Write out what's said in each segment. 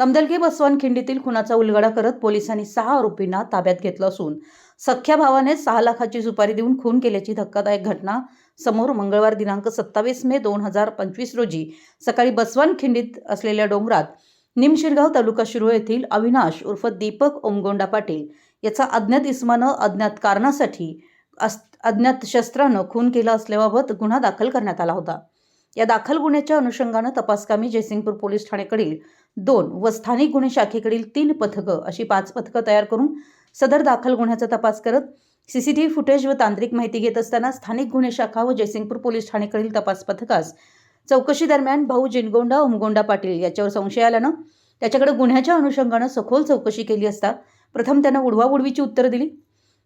तमदलगे बसवान खिंडीतील खुनाचा उलगडा करत पोलिसांनी सहा आरोपींना ताब्यात घेतलं असून सख्या भावाने सहा लाखाची सुपारी देऊन खून केल्याची धक्कादायक घटना समोर मंगळवार दिनांक सत्तावीस मे दोन हजार पंचवीस रोजी सकाळी बसवान खिंडीत असलेल्या डोंगरात निमशिरगाव तालुका शिरोळ येथील अविनाश उर्फ दीपक ओमगोंडा पाटील याचा अज्ञात इस्मानं अज्ञात कारणासाठी अस अज्ञात शस्त्रानं खून केला असल्याबाबत गुन्हा दाखल करण्यात आला होता. या दाखल गुन्ह्याच्या अनुषंगानं तपासकामी जयसिंगपूर पोलीस ठाणेकडील दोन व स्थानिक गुन्हे शाखेकडील तीन पथकं अशी पाच पथकं तयार करून सदर दाखल गुन्ह्याचा तपास करत सीसीटीव्ही फुटेज व तांत्रिक माहिती घेत असताना स्थानिक गुन्हे शाखा व जयसिंगपूर पोलीस ठाणेकडील तपास पथकास चौकशी दरम्यान भाऊ जिनगोंडा उमगोंडा पाटील याच्यावर संशय आल्यानं त्याच्याकडे गुन्ह्याच्या अनुषंगानं सखोल चौकशी केली असता प्रथम त्यानं उडवाउडवीची उत्तरं दिली.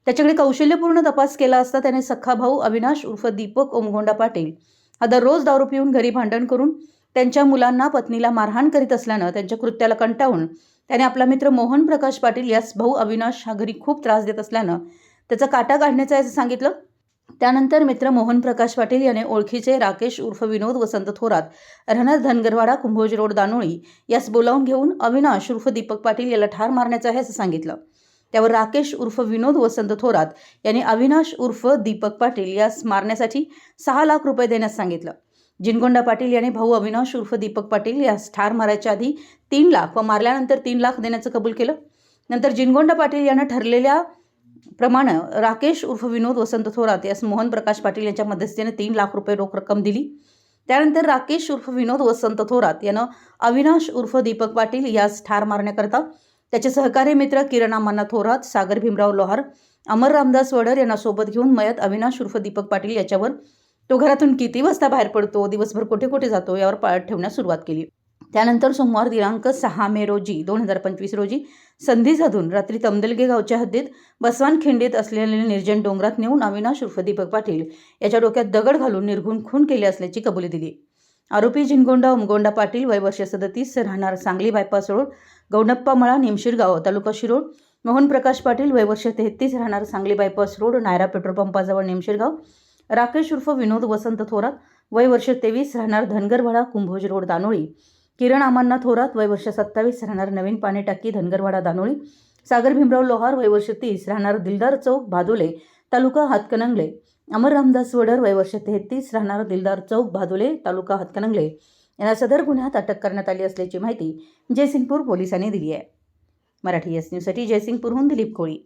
त्याच्याकडे कौशल्यपूर्ण तपास केला असता त्याने सख्खा भाऊ अविनाश उर्फ दीपक ओमगोंडा पाटील हा दररोज दारू पिऊन घरी भांडण करून त्यांच्या मुलांना पत्नीला मारहाण करीत असल्यानं त्यांच्या कृत्याला कंटाळून त्याने आपला मित्र मोहन प्रकाश पाटील यास भाऊ अविनाश हा घरी खूप त्रास देत असल्यानं त्याचा काटा काढण्याचं याचं असं सांगितलं. त्यानंतर मित्र मोहन प्रकाश पाटील याने ओळखीचे राकेश उर्फ विनोद वसंत थोरात राहणार धनगरवाडा कुंभोज रोड दानोळी यास बोलावून घेऊन अविनाश उर्फ दीपक पाटील याला ठार मारण्याचं आहे असं सांगितलं. त्यावर राकेश उर्फ विनोद वसंत थोरात यांनी अविनाश उर्फ दीपक पाटील यास मारण्यासाठी सहा लाख रुपये देण्यास सांगितलं. जिनगोंडा पाटील याने भाऊ अविनाश उर्फ दीपक पाटील यास ठार मारायच्या आधी तीन लाख व मारल्यानंतर तीन लाख देण्याचं कबूल केलं. नंतर जिनगोंडा पाटील यानं ठरलेल्या प्रमाणे राकेश उर्फ विनोद वसंत थोरात यास मोहन प्रकाश पाटील यांच्या मध्यस्थीने तीन लाख रुपये रोख रक्कम दिली. त्यानंतर राकेश उर्फ विनोद वसंत थोरात यानं अविनाश उर्फ दीपक पाटील यास ठार मारण्याकरता त्याचे सहकारी मित्र किरण अम्माना थोरात सागर भीमराव लोहार अमर रामदास वडर यांना सोबत घेऊन मयत अविनाश उर्फ दीपक पाटील याच्यावर तो घरातून किती वाजता बाहेर पडतो? दिवसभर कुठे कुठे जातो? यावर पाळत ठेवण्यास सुरुवात केली. त्यानंतर सोमवार दिनांक सहा मे रोजी दोन हजार पंचवीस रोजी संधी साधून रात्री तमदलगे गावच्या हद्दीत बसवान खिंडीत असलेल्या निर्जन डोंगरात नेऊन अविनाश उर्फ दीपक पाटील याच्या डोक्यात दगड घालून निर्घुण खून केले असल्याची कबुली दिली. आरोपी जिनगोंडा उमगोंडा पाटील वय वर्ष सदतीस राहणार सांगली बायपास रोड गौडप्पा मळा निमशिरगाव तालुका शिरोड मोहन प्रकाश पाटील वय वर्ष तेहतीस राहणार Sangli bypass road Nayara petrol पंपाजवळ Nimshirgaon Rakesh उर्फ विनोद वसंत थोरात वय वर्ष तेवीस राहणार धनगरवाडा कुंभोज रोड दानोळी. किरण आमांना थोरात वय वर्ष सत्तावीस राहणार नवीन पाणी टाकी धनगरवाडा दानोळी. सागर भीमराव लोहार वय वर्ष तीस राहणार दिलदार चौक भादोले तालुका हातकणंगले. अमर रामदास वडर वय वर्ष तेहतीस राहणार दिलदार चौक भादोले तालुका हातकणंगले. यांना सदर गुन्ह्यात अटक करण्यात आली असल्याची माहिती जयसिंगपूर पोलिसांनी दिली आहे. मराठी एस न्यूजसाठी जयसिंगपूरहून दिलीप कोळी.